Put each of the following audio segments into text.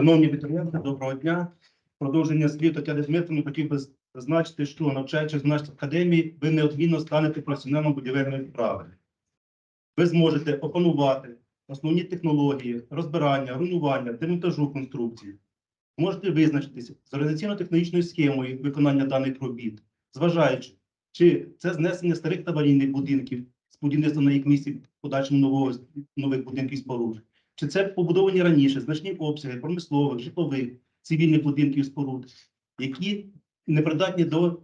Шановні абітурієнти, доброго дня. Продовження слів Тетяни Дмитрівни хотів би зазначити, що навчаючись в нашій академії, ви неодмінно станете професіоналом будівельної справи. Ви зможете опанувати основні технології, розбирання, руйнування, демонтажу конструкцій. Можете визначитися з організаційно-технічною схемою виконання даних робіт, зважаючи, чи це знесення старих та аварійних будинків з будівництва на їх місці подальшому нових будинків і споруд, чи це побудовані раніше значні обсяги промислових, житлових, цивільних будинків споруд, які не придатні до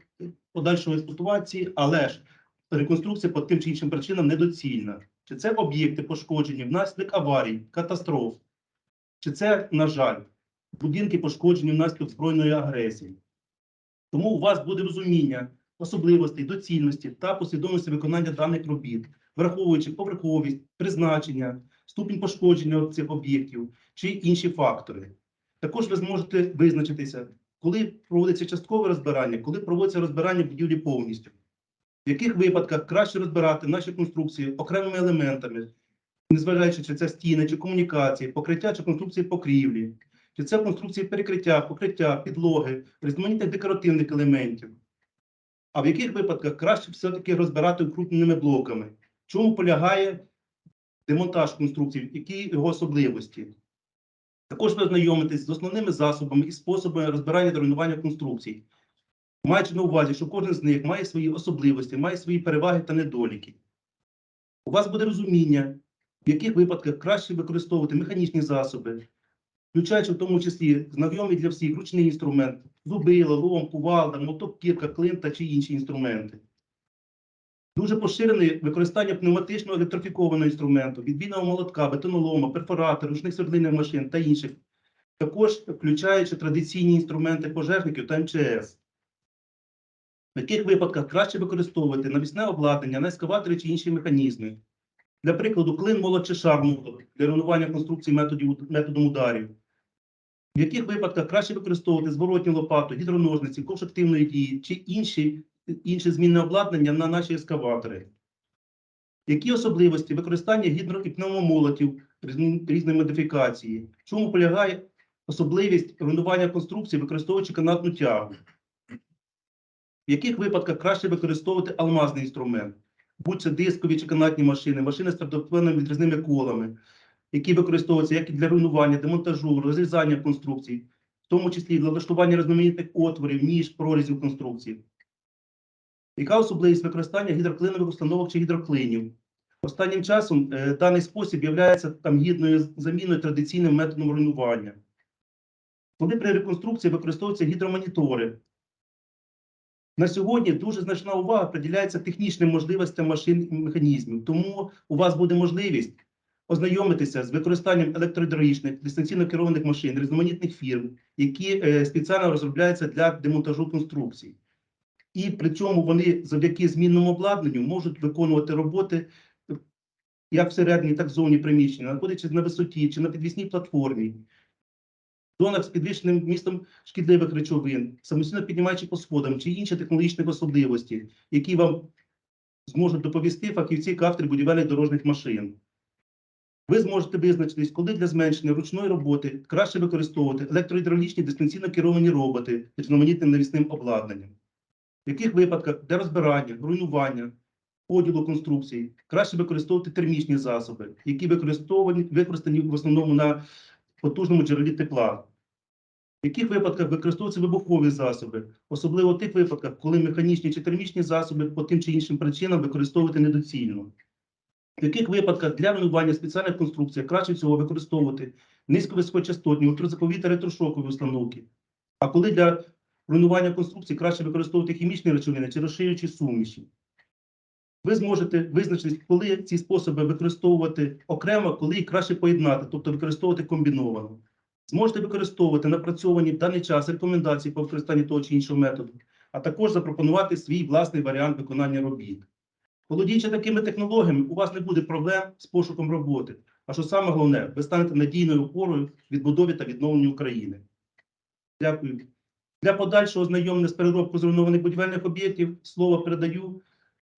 подальшої експлуатації, але ж реконструкція по тим чи іншим причинам недоцільна. Чи це об'єкти пошкоджені внаслідок аварій, катастроф, чи це, на жаль, будинки пошкоджені внаслідок збройної агресії. Тому у вас буде розуміння особливостей, доцільності та послідовності виконання даних робіт, враховуючи поверховість, призначення, ступінь пошкодження цих об'єктів чи інші фактори. Також ви зможете визначитися, коли проводиться часткове розбирання, коли проводиться розбирання будівлі повністю. В яких випадках краще розбирати наші конструкції окремими елементами, незважаючи, чи це стіни, чи комунікації, покриття чи конструкції покрівлі, чи це конструкції перекриття, покриття, підлоги, різноманітних декоративних елементів. А в яких випадках краще все-таки розбирати укрупненими блоками? Чому полягає демонтаж конструкцій, які його особливості? Також ви ознайомитесь з основними засобами і способами розбирання та руйнування конструкцій, маючи на увазі, що кожен з них має свої особливості, має свої переваги та недоліки. У вас буде розуміння, в яких випадках краще використовувати механічні засоби, включаючи в тому числі знайомий для всіх ручний інструмент, зубила, лом, кувалда, моток, кірка, клинта чи інші інструменти. Дуже поширене використання пневматичного електрифікованого інструменту, відбійного молотка, бетонолома, перфоратора, ручних свердлинних машин та інших, також включаючи традиційні інструменти пожежників та МЧС. В яких випадках краще використовувати навісне обладнання на ескаватори чи інші механізми. Для прикладу, клин молот чи шар молот для руйнування конструкцій методів, методом ударів. В яких випадках краще використовувати зворотню лопату, гідроножниці, ковш активної дії чи інші, інше змінне обладнання на наші ескаватори? Які особливості використання гідро і пневмомолотів різні- модифікації? В чому полягає особливість руйнування конструкції, використовуючи канатну тягу? В яких випадках краще використовувати алмазний інструмент? Будь це дискові чи канатні машини, машини з твердотворними відрізними колами, які використовуються як і для руйнування, демонтажу, розрізання конструкцій, в тому числі для влаштування різноманітних отворів, ніж, прорізів конструкцій. Яка особливість використання гідроклинових установок чи гідроклинів? Останнім часом е, даний спосіб є там гідною заміною традиційним методом руйнування. Коли при реконструкції використовуються гідромонітори, на сьогодні дуже значна увага приділяється технічним можливостям машин і механізмів. Тому у вас буде можливість ознайомитися з використанням електрогідравлічних, дистанційно керованих машин, різноманітних фірм, які е, спеціально розробляються для демонтажу конструкцій. І при цьому вони завдяки змінному обладнанню можуть виконувати роботи як всередині, так і зовні приміщення, знаходячись на висоті чи на підвісній платформі, в зонах з підвищеним вмістом шкідливих речовин, самостійно піднімаючи по сходам чи інші технологічні особливості, які вам зможуть доповісти фахівці кафедри будівельних дорожніх машин. Ви зможете визначитись, коли для зменшення ручної роботи краще використовувати електрогідравлічні дистанційно керовані роботи з різноманітним навісним обладнанням. В яких випадках для розбирання, руйнування, поділу конструкцій краще використовувати термічні засоби, які використовані, використані в основному на потужному джерелі тепла. В яких випадках використовуються вибухові засоби, особливо в тих випадках, коли механічні чи термічні засоби по тим чи іншим причинам використовувати недоцільно. В яких випадках для руйнування спеціальних конструкцій краще всього використовувати низьковисокочастотні, ультразвукові та електрошокові установки, а коли для руйнування конструкцій краще використовувати хімічні речовини чи розширюючі суміші. Ви зможете визначити, коли ці способи використовувати окремо, коли їх краще поєднати, тобто використовувати комбіновано. Зможете використовувати напрацьовані в даний час рекомендації по використанню того чи іншого методу, а також запропонувати свій власний варіант виконання робіт. Володіючи такими технологіями, у вас не буде проблем з пошуком роботи. А що саме головне, ви станете надійною опорою відбудові та відновленню України. Дякую. Для подальшого знайомлення з переробкою зруйнованих будівельних об'єктів слово передаю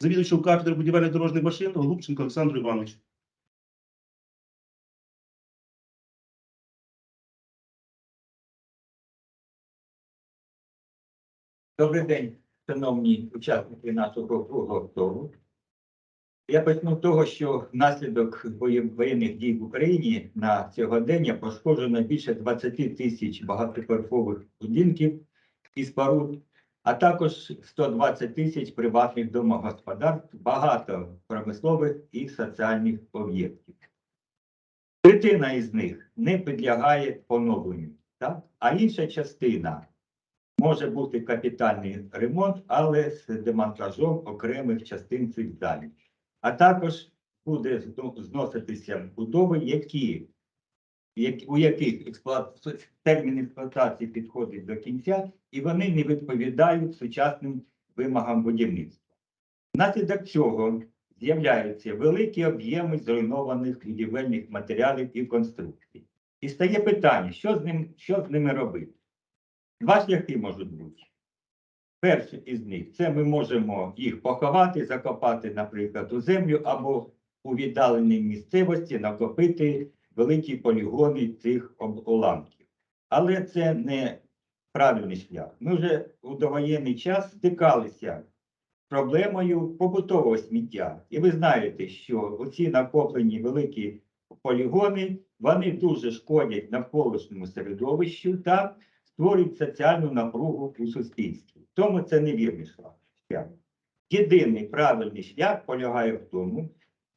завідувачу кафедри будівельних дорожніх машин Голубченко Олександру Івановичу. Добрий день, шановні учасники нашого круглого столу. Я почну з того, що внаслідок воєнних дій в Україні на сьогодення пошкоджено більше 20 тисяч багатоповерхових будинків і споруд, а також 120 тисяч приватних домогосподарств, багато промислових і соціальних об'єктів. Третина із них не підлягає поновленню, так? а інша частина може бути капітальний ремонт, але з демонтажом окремих частин цих зданій. А також буде зноситися будови, які, у яких експлуат- термін експлуатації підходить до кінця, і вони не відповідають сучасним вимогам будівництва. Внаслідок цього з'являються великі об'єми зруйнованих будівельних матеріалів і конструкцій. І стає питання, що з, ним, що з ними робити? Два шляхи можуть бути. Перший із них це ми можемо їх поховати, закопати, наприклад, у землю або у віддаленій місцевості накопити великі полігони цих уламків. Але це не правильний шлях. Ми вже у довоєнний час стикалися проблемою побутового сміття. І ви знаєте, що оці накоплені великі полігони, вони дуже шкодять навколишньому середовищу та створюють соціальну напругу у суспільстві. Тому це невірний шлях. Єдиний правильний шлях полягає в тому,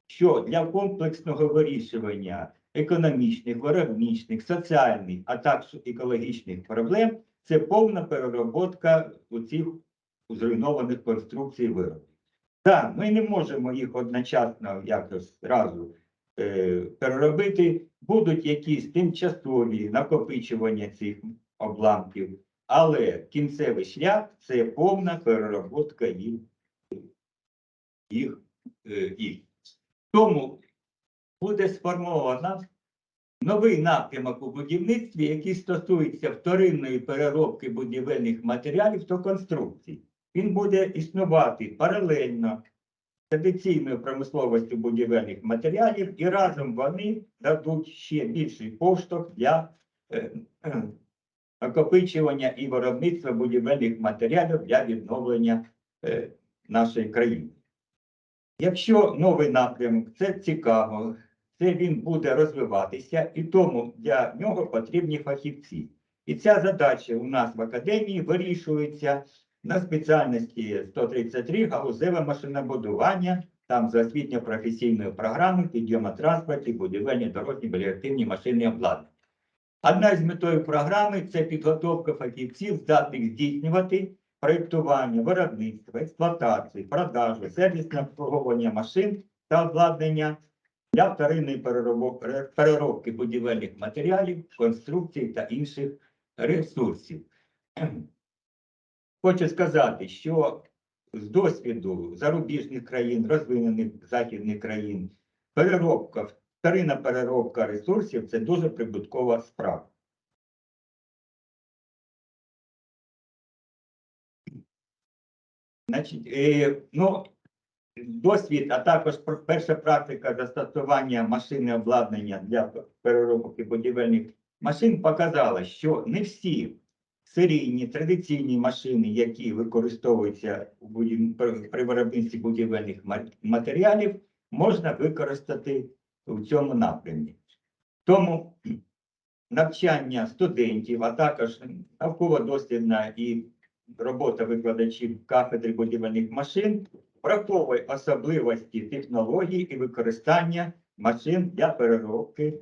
що для комплексного вирішування економічних, виробничних, соціальних, а також екологічних проблем це повна перероботка у цих зруйнованих конструкцій виробів. Так, ми не можемо їх одночасно якось разу е, переробити. Будуть якісь тимчасові накопичування цих обламків, але кінцевий шлях це повна перероботка їх. їх, е, їх. Тому буде сформовано новий напрямок у будівництві, який стосується вторинної переробки будівельних матеріалів та конструкцій. Він буде існувати паралельно традиційною промисловістю будівельних матеріалів, і разом вони дадуть ще більший поштовх для е, накопичування і виробництва будівельних матеріалів для відновлення е, нашої країни. Якщо новий напрямок це цікаво, це він буде розвиватися, і тому для нього потрібні фахівці. І ця задача у нас в академії вирішується на спеціальності 133 галузеве машинобудування, там з освітньо-професійною програмою підйомотранспорті, будівельні дорожні реактивні машини обладнання. Одна з метою програми це підготовка фахівців, здатних здійснювати проєктування, виробництво, експлуатацію, продажу, сервісне обслуговування машин та обладнання для вторинної переробки будівельних матеріалів, конструкцій та інших ресурсів. Хочу сказати, що з досвіду зарубіжних країн, розвинених західних країн, переробка, вторинна переробка ресурсів це дуже прибуткова справа. Значить, е, ну, досвід, а також перша практика застосування машини обладнання для переробки будівельних машин показала, що не всі серійні традиційні машини, які використовуються при- при виробництві будівельних матеріалів, можна використати в цьому напрямі. Тому навчання студентів, а також науково-дослідна і робота викладачів кафедри будівельних машин враховує особливості технологій і використання машин для переробки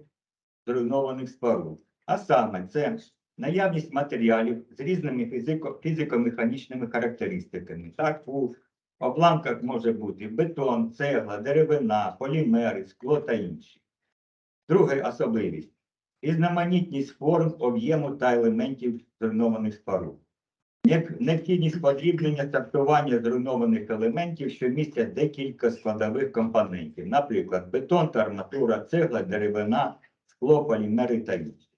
зруйнованих споруд. А саме це наявність матеріалів з різними фізико- фізико-механічними характеристиками. Так, у обламках може бути бетон, цегла, деревина, полімери, скло та інші. Друга особливість різноманітність форм, об'єму та елементів зруйнованих споруд. Необхідність подрібнення сортування зруйнованих елементів, що містять декілька складових компонентів, наприклад, бетон та арматура, цегла, деревина, скло, полімери та інші.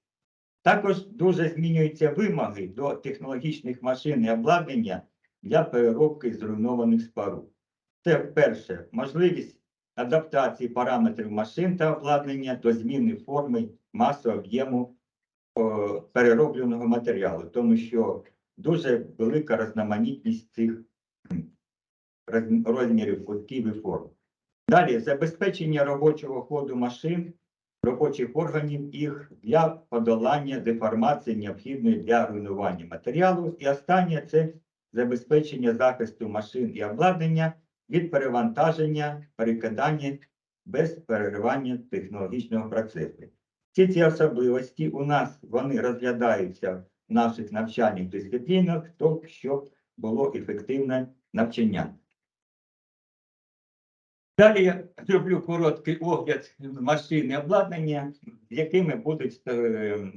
Також дуже змінюються вимоги до технологічних машин і обладнання для переробки зруйнованих споруд. Це перше можливість адаптації параметрів машин та обладнання до зміни форми, маси, об'єму о, переробленого матеріалу, тому що дуже велика різноманітність цих розмірів кутків і форм. Далі забезпечення робочого ходу машин, робочих органів їх для подолання деформації, необхідної для руйнування матеріалу. І останнє це забезпечення захисту машин і обладнання від перевантаження, перекидання без переривання технологічного процесу. Всі ці особливості у нас вони розглядаються в наших навчальних дисциплінах, то щоб було ефективне навчання. Далі я зроблю короткий огляд машин і обладнання, з якими будуть, е,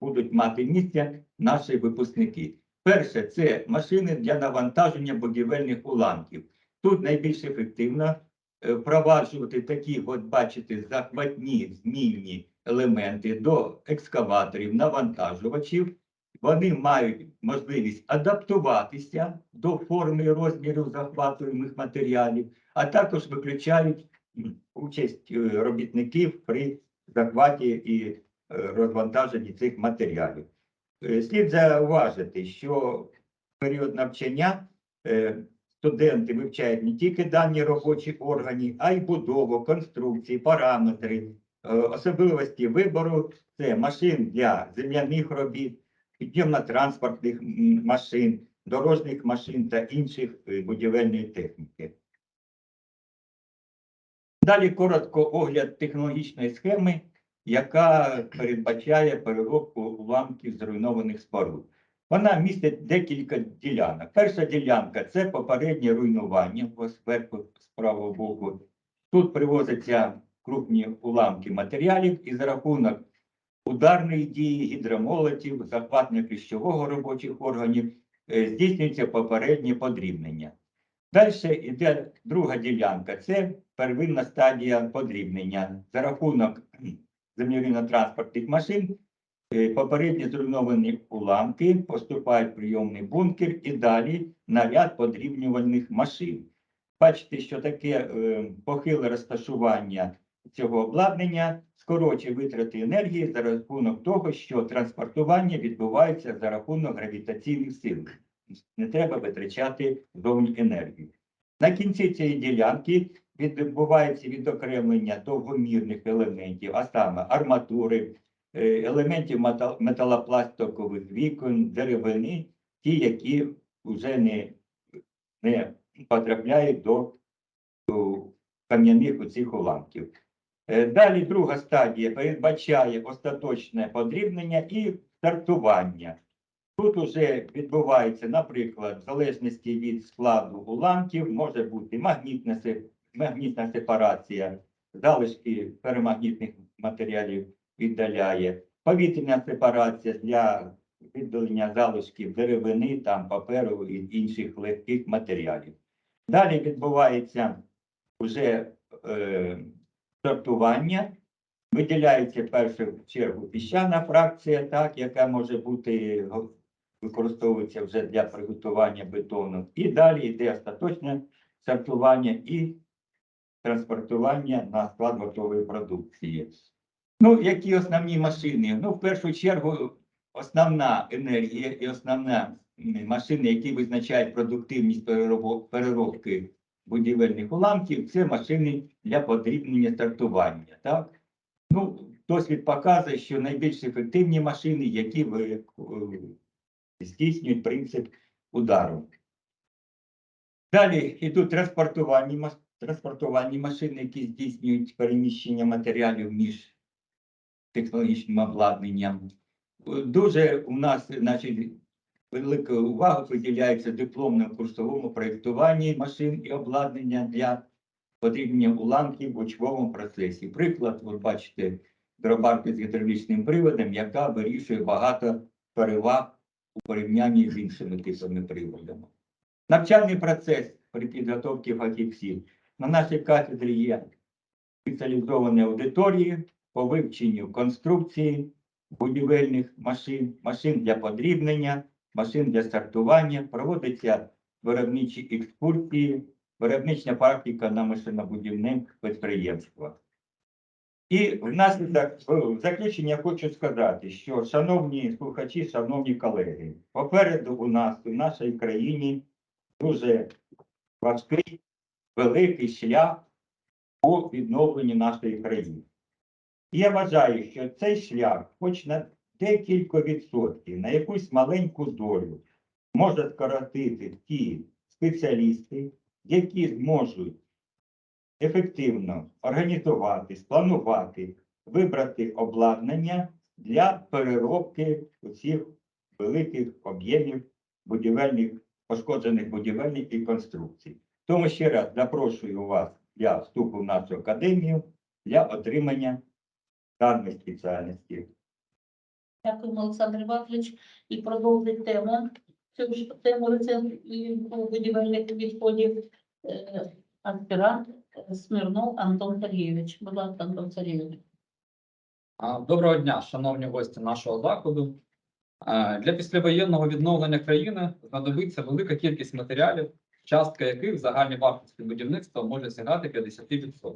будуть мати місце наші випускники. Перше це машини для навантаження будівельних уламків. Тут найбільш ефективно е, впроваджувати такі, от бачите, захватні змінні елементи до екскаваторів, навантажувачів. Вони мають можливість адаптуватися до форми і розмірів захватуємих матеріалів, а також виключають участь е, робітників при захваті і е, розвантаженні цих матеріалів. Е, Слід зауважити, що в період навчання е, студенти вивчають не тільки дані робочі органи, а й будову, конструкції, параметри, е, особливості вибору це машин для земляних робіт, підйомно-транспортних машин, дорожніх машин та інших будівельної техніки. Далі коротко огляд технологічної схеми, яка передбачає переробку уламків зруйнованих споруд. Вона містить декілька ділянок. Перша ділянка це попереднє руйнування по зверху з правого боку. Тут привозяться крупні уламки матеріалів і за рахунок ударної дії, гідромолотів, захватних кліщового робочих органів е, здійснюється попереднє подрібнення. Далі йде друга ділянка. Це первинна стадія подрібнення. За рахунок землерівно-транспортних машин е, попередньо зруйновані уламки поступають в прийомний бункер і далі на ряд подрібнювальних машин. Бачите, що таке е, похиле розташування цього обладнання скорочує витрати енергії за рахунок того, що транспортування відбувається за рахунок гравітаційних сил. Не треба витрачати зовні енергію. На кінці цієї ділянки відбувається відокремлення довгомірних елементів, а саме арматури, е, елементів металопластикових вікон, деревини, ті, які вже не, не потрапляють до, кам'яних оцих уламків. Е, Далі друга стадія передбачає остаточне подрібнення і стартування. Тут уже відбувається, наприклад, в залежності від складу уламків, може бути магнітна, се- магнітна сепарація, залишки перемагнітних матеріалів віддаляє, повітряна сепарація для віддалення залишків деревини, там, паперу і інших легких матеріалів. Далі відбувається вже е, сортування. Виділяється в першу чергу піщана фракція, так, яка може бути використовується вже для приготування бетону. І далі йде остаточне сортування і транспортування на склад готової продукції. Ну, які основні машини? Ну, в першу чергу, основна енергія і основна м, машини, які визначають продуктивність переробки будівельних уламків, це машини для подрібнення сортування. Так? Ну, досвід показує, що найбільш ефективні машини, які е, здійснюють принцип удару. Далі йдуть транспортувальні, транспортувальні машини, які здійснюють переміщення матеріалів між технологічним обладнанням. Дуже у нас, значить, велика увага приділяється дипломному курсовому проєктуванні машин і обладнання для подрібнення уламків в учбовому процесі. Приклад, ви бачите, дробарки з гідравлічним приводом, яка вирішує багато переваг у порівнянні з іншими типами приводами. Навчальний процес при підготовці фахівців. На нашій кафедрі є спеціалізовані аудиторії по вивченню конструкції будівельних машин, машин для подрібнення, машин для сортування, проводяться виробничі екскурсії, виробнична практика на машинобудівних підприємствах. І внаслідок в заключення хочу сказати, що, шановні слухачі, шановні колеги, попереду у нас, у нашій країні, дуже важкий, великий шлях по відновленню нашої країни. І я вважаю, що цей шлях, хоч на декілька відсотків, на якусь маленьку долю, може скоротити ті спеціалісти, які зможуть ефективно організувати, спланувати, вибрати обладнання для переробки усіх великих об'ємів будівельних, пошкоджених будівельних і конструкцій. Тому ще раз запрошую вас для вступу в нашу академію для отримання даної спеціальності. Дякуємо, Олександр Іванович. І продовжить тему. Цю ж тему рецензії будівельних відходів. е, Аспірант Смирнов Антон Сергійович. Будь ласка, Антон Сергійович. Доброго дня, шановні гості нашого заходу. Для післявоєнного відновлення країни знадобиться велика кількість матеріалів, частка яких в загальній вартості будівництва може сягати 50%.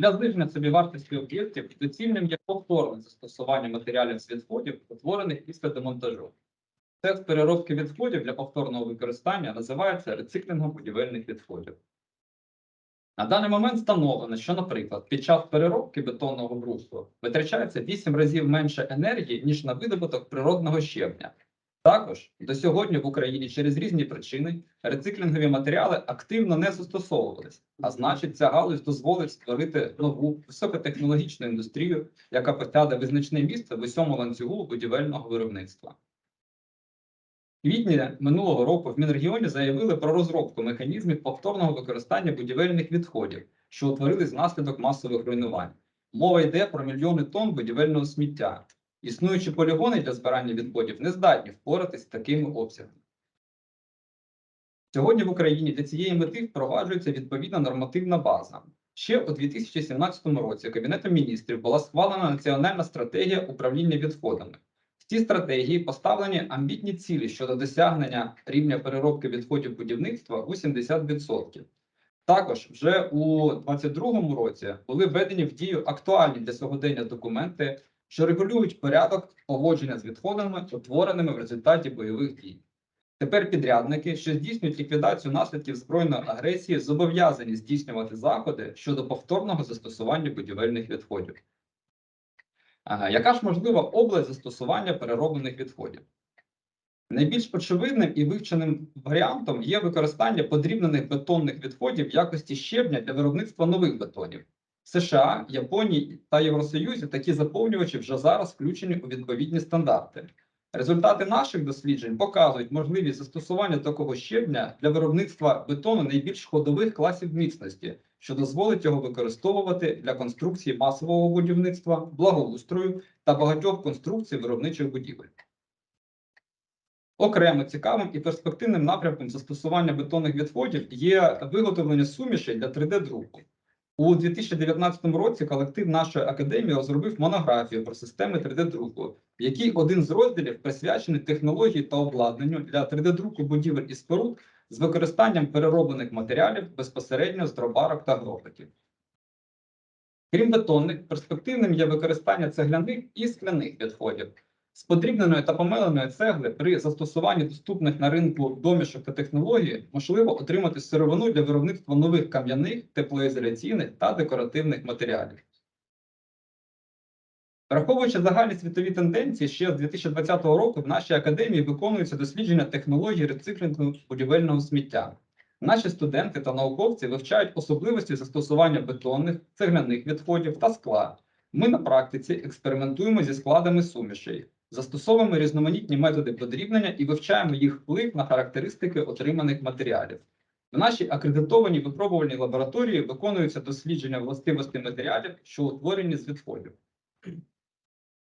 Для зниження собівартості об'єктів доцільним є повторне застосування матеріалів з відходів, утворених після демонтажу. Цех переробки відходів для повторного використання називається рециклінгом будівельних відходів. На даний момент встановлено, що, наприклад, під час переробки бетонного брусу витрачається 8 разів менше енергії, ніж на видобуток природного щебня. Також до сьогодні в Україні через різні причини рециклінгові матеріали активно не застосовувались, а значить, ця галузь дозволить створити нову високотехнологічну індустрію, яка посяде визначне місце в усьому ланцюгу будівельного виробництва. В квітні минулого року в Мінрегіоні заявили про розробку механізмів повторного використання будівельних відходів, що утворились внаслідок масових руйнувань. Мова йде про мільйони тонн будівельного сміття. Існуючі полігони для збирання відходів не здатні впоратись з такими обсягами. Сьогодні в Україні для цієї мети впроваджується відповідна нормативна база. Ще у 2017 році Кабінетом міністрів була схвалена національна стратегія управління відходами. В цій стратегії поставлені амбітні цілі щодо досягнення рівня переробки відходів будівництва у 70%. Також вже у 2022 році були введені в дію актуальні для сьогодення документи, що регулюють порядок поводження з відходами, утвореними в результаті бойових дій. Тепер підрядники, що здійснюють ліквідацію наслідків збройної агресії, зобов'язані здійснювати заходи щодо повторного застосування будівельних відходів. Яка ж можлива область застосування перероблених відходів? Найбільш очевидним і вивченим варіантом є використання подрібнених бетонних відходів в якості щебня для виробництва нових бетонів. США, Японії та Євросоюзі такі заповнювачі вже зараз включені у відповідні стандарти. Результати наших досліджень показують можливість застосування такого щебня для виробництва бетону найбільш ходових класів міцності, що дозволить його використовувати для конструкції масового будівництва, благоустрою та багатьох конструкцій виробничих будівель. Окремо цікавим і перспективним напрямком застосування бетонних відходів є виготовлення сумішей для 3D-друку. У 2019 році колектив нашої академії розробив монографію про системи 3D-друку, в якій один з розділів присвячений технології та обладнанню для 3D-друку будівель і споруд з використанням перероблених матеріалів безпосередньо з дробарок та гробиків. Крім бетонних, перспективним є використання цегляних і скляних відходів. З подрібненої та помеленої цегли при застосуванні доступних на ринку домішок та технологій можливо отримати сировину для виробництва нових кам'яних, теплоізоляційних та декоративних матеріалів. Враховуючи загальні світові тенденції, ще з 2020 року в нашій академії виконується дослідження технологій рециклінгу будівельного сміття. Наші студенти та науковці вивчають особливості застосування бетонних, цегляних відходів та скла. Ми на практиці експериментуємо зі складами сумішей, застосовуємо різноманітні методи подрібнення і вивчаємо їх вплив на характеристики отриманих матеріалів. В нашій акредитованій випробувальній лабораторії виконуються дослідження властивостей матеріалів, що утворені з відходів.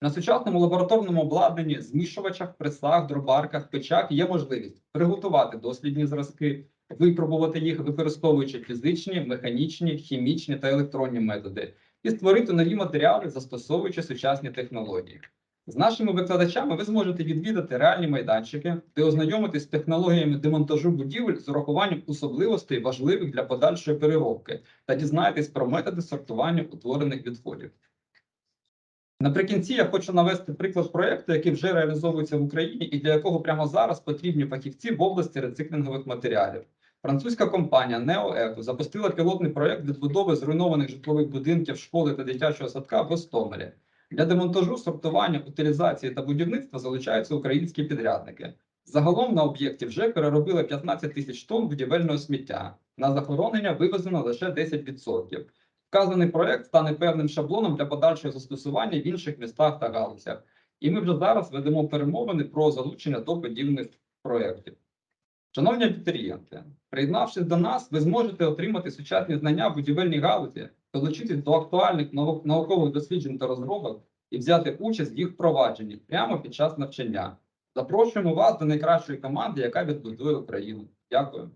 На сучасному лабораторному обладнанні, змішувачах, пресах, дробарках, печах є можливість приготувати дослідні зразки, випробувати їх, використовуючи фізичні, механічні, хімічні та електронні методи, і створити нові матеріали, застосовуючи сучасні технології. З нашими викладачами ви зможете відвідати реальні майданчики, де ознайомитись з технологіями демонтажу будівель з урахуванням особливостей, важливих для подальшої переробки, та дізнаєтесь про методи сортування утворених відходів. Наприкінці я хочу навести приклад проекту, який вже реалізовується в Україні і для якого прямо зараз потрібні фахівці в області рециклінгових матеріалів. Французька компанія NeoEco запустила пілотний проект відбудови зруйнованих житлових будинків, школи та дитячого садка в Гостомелі. Для демонтажу, сортування, утилізації та будівництва залучаються українські підрядники. Загалом на об'єкті вже переробили 15 тисяч тонн будівельного сміття. На захоронення вивезено лише 10%. Вказаний проект стане певним шаблоном для подальшого застосування в інших містах та галузях. І ми вже зараз ведемо перемовини про залучення до подібних проєктів. Шановні абітурієнти, приєднавшись до нас, ви зможете отримати сучасні знання в будівельній галузі, долучитись до актуальних нау- наукових досліджень та розробок і взяти участь в їх впровадженні прямо під час навчання. Запрошуємо вас до найкращої команди, яка відбудує Україну. Дякую.